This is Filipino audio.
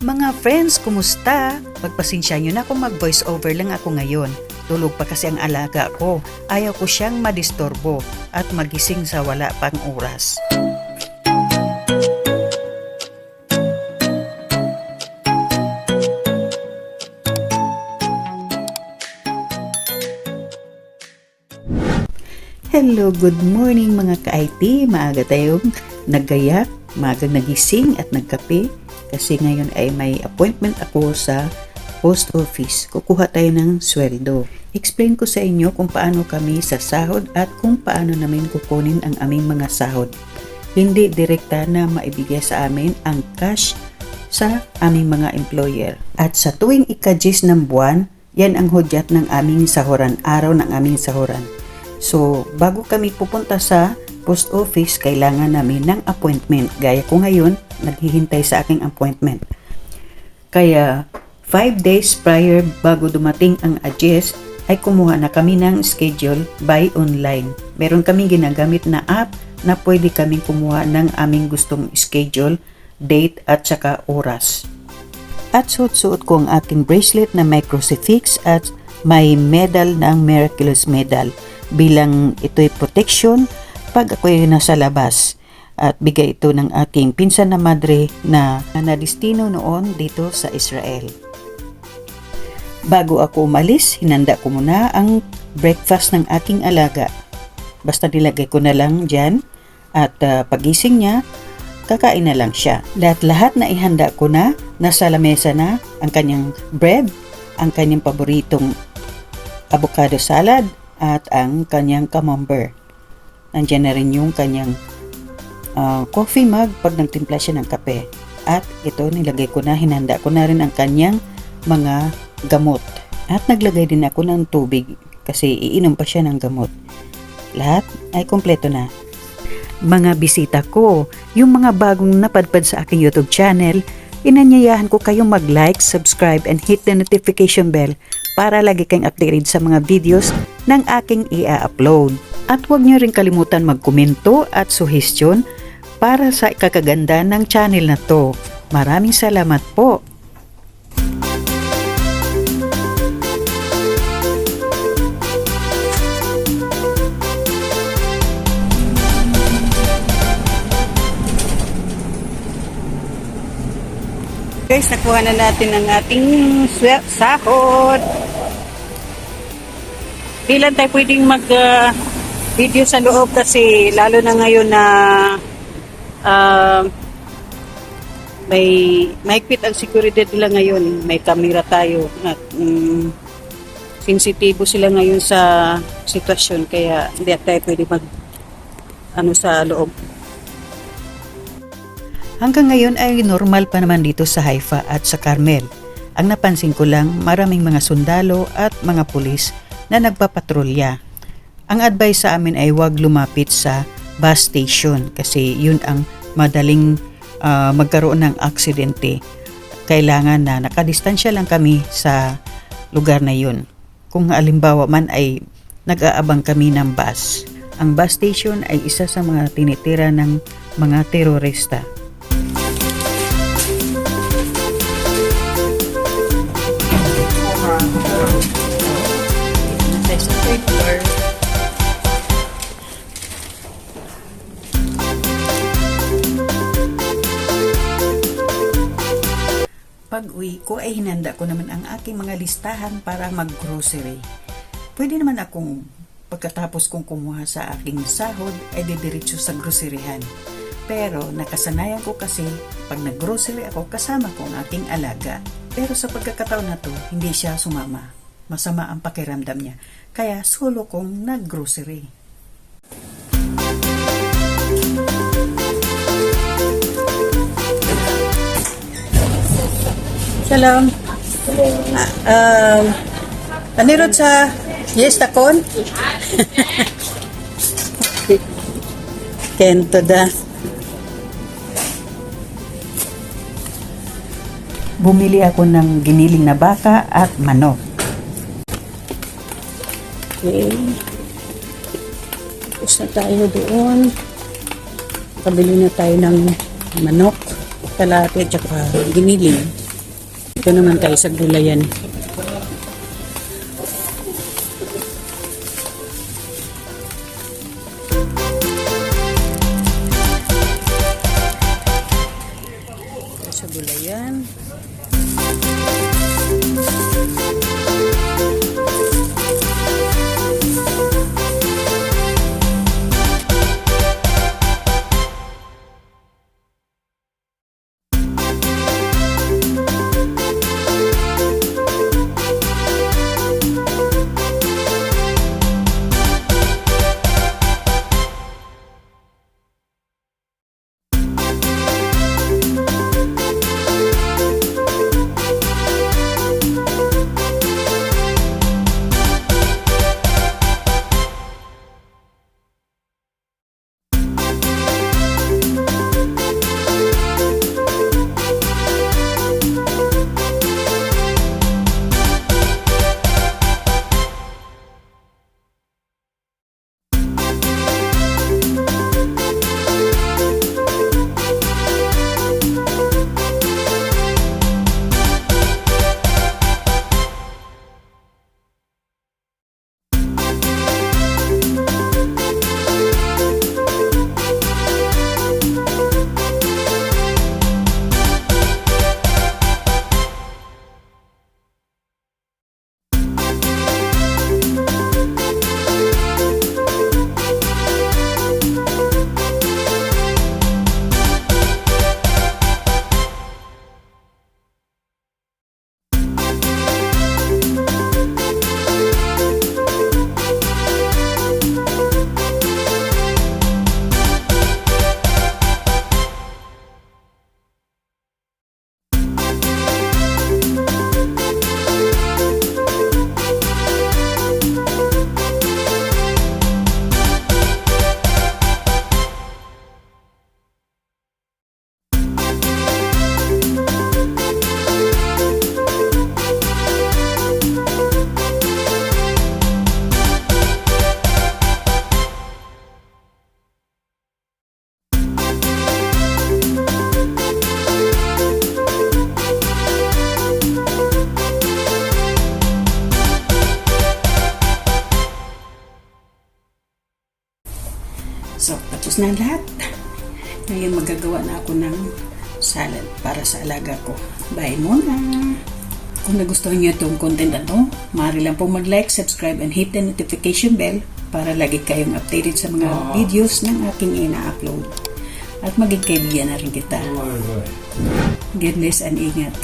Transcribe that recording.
Mga friends, kumusta? Pagpasensya nyo na kung mag-voice over lang ako ngayon. Tulog pa kasi ang alaga ko. Ayaw ko siyang madistorbo at magising sa wala pang oras. Hello, good morning mga ka-IT. Maaga tayong naggayak, maagang nagising at nagkape kasi ngayon ay may appointment ako sa post office. Kukuha tayo ng sweldo. Explain ko sa inyo kung paano kami sa sahod at kung paano namin kukunin ang aming mga sahod. Hindi direkta na maibigay sa amin ang cash sa aming mga employer. At sa tuwing ikajis ng buwan, yan ang hudyat ng aming sahuran, araw ng aming sahuran. So, bago kami pupunta sa post office, kailangan namin ng appointment. Gaya ko ngayon, naghihintay sa aking appointment. Kaya, 5 days prior bago dumating ang adjust, ay kumuha na kami ng schedule by online. Meron kaming ginagamit na app na pwede kaming kumuha ng aming gustong schedule, date at saka oras. At suot-suot ko ang aking bracelet na may at may medal ng miraculous medal bilang ito'y protection pag ako'y nasa labas at bigay ito ng aking pinsan na madre na nadistino noon dito sa Israel. Bago ako umalis, hinanda ko muna ang breakfast ng aking alaga. Basta nilagay ko na lang dyan at ah, pagising niya, kakain na lang siya. Lahat-lahat na ihanda ko na, nasa lamesa na ang kanyang bread, ang kanyang paboritong avocado salad, at ang kanyang camembert. Nandiyan na rin yung kanyang ah, coffee mug pag nagtimpla siya ng kape. At ito, nilagay ko na, hinanda ko na rin ang kanyang mga gamot. At naglagay din ako ng tubig kasi iinom pa siya ng gamot. Lahat ay kompleto na. Mga bisita ko, yung mga bagong napadpad sa aking YouTube channel, inanyayahan ko kayong mag-like, subscribe, and hit the notification bell para lagi kayong updated sa mga videos ng aking i-upload. At huwag niyo rin kalimutan magkomento at suhestyon para sa ikakaganda ng channel na to. Maraming salamat po! Guys, nakuha na natin ang ating sahod. Di lang tayo pwedeng mag ah, video sa loob kasi lalo na ngayon na ah, may mahigpit ang seguridad nila ngayon. May kamera tayo at mm, sensitibo sila ngayon sa sitwasyon kaya hindi tayo pwede mag ano sa loob. Hanggang ngayon ay normal pa naman dito sa Haifa at sa Carmel. Ang napansin ko lang, maraming mga sundalo at mga pulis na nagpapatrolya. Ang advice sa amin ay huwag lumapit sa bus station kasi yun ang madaling ah, magkaroon ng aksidente. Kailangan na nakadistansya lang kami sa lugar na yun. Kung alimbawa man ay nag-aabang kami ng bus. Ang bus station ay isa sa mga tinitira ng mga terorista. Pag uwi ko ay hinanda ko naman ang aking mga listahan para mag-grocery. Pwede naman akong pagkatapos kong kumuha sa aking sahod ay didiretso sa groceryhan. Pero nakasanayan ko kasi pag nag-grocery ako kasama ko ang aking alaga. Pero sa pagkakataon na to, hindi siya sumama. Masama ang pakiramdam niya. Kaya solo kong nag-grocery. Salam. Um, anirot sa yes takon? Kento da. Bumili ako ng giniling na baka at manok. Okay. Tapos na tayo doon. Kabili na tayo ng manok, kalate at saka giniling. Ito naman tayo sa gulayan. So, tapos na lahat. Ngayon magagawa na ako ng salad para sa alaga ko. Bye muna! Kung nagustuhan niyo itong content na to, maaari lang pong mag-like, subscribe, and hit the notification bell para lagi kayong updated sa mga videos ng aking ina-upload. At maging kaibigan na rin kita. God bless and ingat.